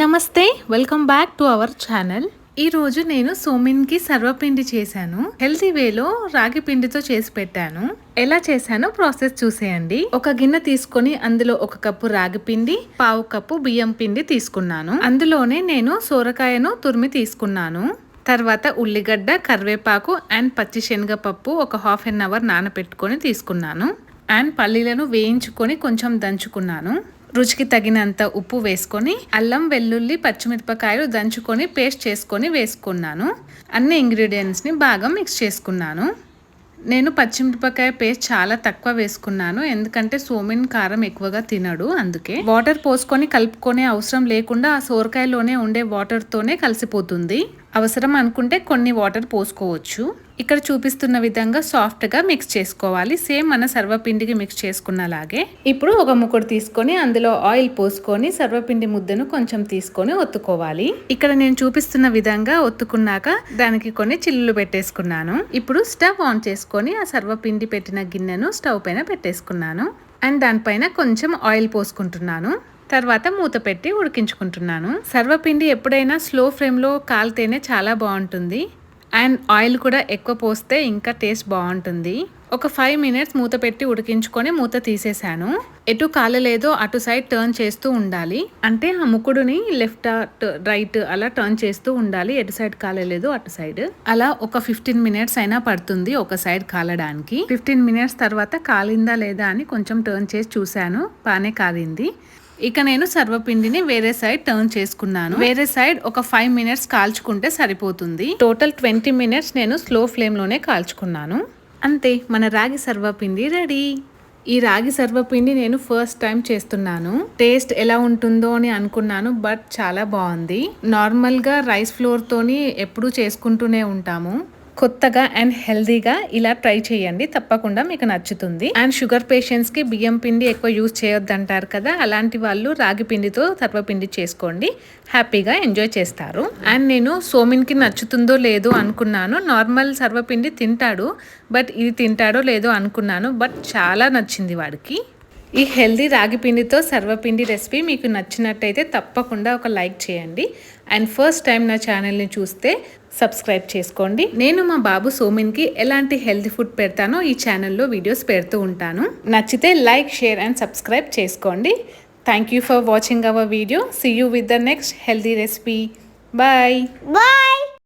నమస్తే welcome back to our channel ఈ రోజు నేను సోమిన్కి సర్వపిండి చేశాను. హెల్తీ వేలో రాగి పిండితో చేసి పెట్టాను. ఎలా చేశానో ప్రాసెస్ చూసేయండి. ఒక గిన్నె తీసుకొని అందులో ఒక కప్పు రాగి పిండి పావు కప్పు బియ్యం పిండి తీసుకున్నాను. అందులోనే నేను సోరకాయను తురిమి తీసుకున్నాను. తర్వాత ఉల్లిగడ్డ కరివేపాకు అండ్ పచ్చి శనగపప్పు ఒక హాఫ్ అన్ అవర్ నానబెట్టుకొని తీసుకున్నాను. అండ్ పల్లీలను వేయించుకొని కొంచెం దంచుకున్నాను. రుచికి తగినంత ఉప్పు వేసుకొని అల్లం వెల్లుల్లి పచ్చిమిరపకాయలు దంచుకొని పేస్ట్ చేసుకొని వేసుకున్నాను. అన్ని ఇంగ్రీడియంట్స్ని బాగా మిక్స్ చేసుకున్నాను. నేను పచ్చిమిరపకాయ పేస్ట్ చాలా తక్కువ వేసుకున్నాను. ఎందుకంటే సోమిన్ కారం ఎక్కువగా తినడు అందుకే. వాటర్ పోసుకొని కలుపుకొనే అవసరం లేకుండా ఆ సోరకాయలోనే ఉండే వాటర్తోనే కలిసిపోతుంది. అవసరం అనుకుంటే కొన్ని వాటర్ పోసుకోవచ్చు. ఇక్కడ చూపిస్తున్న విధంగా సాఫ్ట్గా మిక్స్ చేసుకోవాలి. సేమ్ మన సర్వపిండికి మిక్స్ చేసుకున్నలాగే. ఇప్పుడు ఒక ముక్కడు తీసుకొని అందులో ఆయిల్ పోసుకొని సర్వపిండి ముద్దను కొంచెం తీసుకొని ఒత్తుకోవాలి. ఇక్కడ నేను చూపిస్తున్న విధంగా ఒత్తుకున్నాక దానికి కొన్ని చిల్లులు పెట్టేసుకున్నాను. ఇప్పుడు స్టవ్ ఆన్ చేసుకొని ఆ సర్వపిండి పెట్టిన గిన్నెను స్టవ్ పైన పెట్టేసుకున్నాను. అండ్ దానిపైన కొంచెం ఆయిల్ పోసుకుంటున్నాను. తర్వాత మూత పెట్టి ఉడికించుకుంటున్నాను. సర్వపిండి ఎప్పుడైనా స్లో ఫ్లేమ్లో కాలితేనే చాలా బాగుంటుంది. అండ్ ఆయిల్ కూడా ఎక్కువ పోస్తే ఇంకా టేస్ట్ బాగుంటుంది. ఒక ఫైవ్ మినిట్స్ మూత పెట్టి ఉడికించుకొని మూత తీసేసాను ఎటు కాలలేదో అటు సైడ్ టర్న్ చేస్తూ ఉండాలి. అంటే ఆ ముక్కుడుని లెఫ్ట్ రైట్ అలా టర్న్ చేస్తూ ఉండాలి. ఎటు సైడ్ కాలలేదు అటు సైడ్. అలా ఒక ఫిఫ్టీన్ మినిట్స్ అయినా పడుతుంది ఒక సైడ్ కాలడానికి. ఫిఫ్టీన్ మినిట్స్ తర్వాత కాలిందా లేదా అని కొంచెం టర్న్ చేసి చూశాను. బాగానే కాలింది. ఇక నేను సర్వపిండిని వేరే సైడ్ టర్న్ చేసుకున్నాను. వేరే సైడ్ ఒక ఫైవ్ మినిట్స్ కాల్చుకుంటే సరిపోతుంది. టోటల్ ట్వంటీ మినిట్స్ నేను స్లో ఫ్లేమ్లోనే కాల్చుకున్నాను. అంతే మన రాగి సర్వపిండి రెడీ ఈ రాగి సర్వపిండి నేను ఫస్ట్ టైం చేస్తున్నాను. టేస్ట్ ఎలా ఉంటుందో అని అనుకున్నాను బట్ చాలా బాగుంది. నార్మల్గా రైస్ ఫ్లోర్తోని ఎప్పుడూ చేసుకుంటూనే ఉంటాము. కొత్తగా అండ్ హెల్దీగా ఇలా ట్రై చేయండి. తప్పకుండా మీకు నచ్చుతుంది. అండ్ షుగర్ పేషెంట్స్కి బియ్యం పిండి ఎక్కువ యూజ్ చేయొద్దంటారు కదా అలాంటి వాళ్ళు రాగి పిండితో సర్వపిండి చేసుకోండి. హ్యాపీగా ఎంజాయ్ చేస్తారు. అండ్ నేను సోమిన్కి నచ్చుతుందో లేదో అనుకున్నాను. నార్మల్ సర్వపిండి తింటాడు బట్ ఇది తింటాడో లేదో అనుకున్నాను బట్ చాలా నచ్చింది వాడికి. ఈ హెల్దీ రాగి పిండితో సర్వపిండి రెసిపీ మీకు నచ్చినట్టయితే తప్పకుండా ఒక లైక్ చేయండి. అండ్ ఫస్ట్ టైం నా ఛానల్ని చూస్తే సబ్స్క్రైబ్ చేసుకోండి. నేను మా బాబు సోమిన్కి ఎలాంటి హెల్తీ ఫుడ్ పెడతానో ఈ ఛానల్లో వీడియోస్ పెడుతూ ఉంటాను. నచ్చితే లైక్ షేర్ అండ్ సబ్స్క్రైబ్ చేసుకోండి. Thank you for watching our video. See you with the next healthy recipe. Bye bye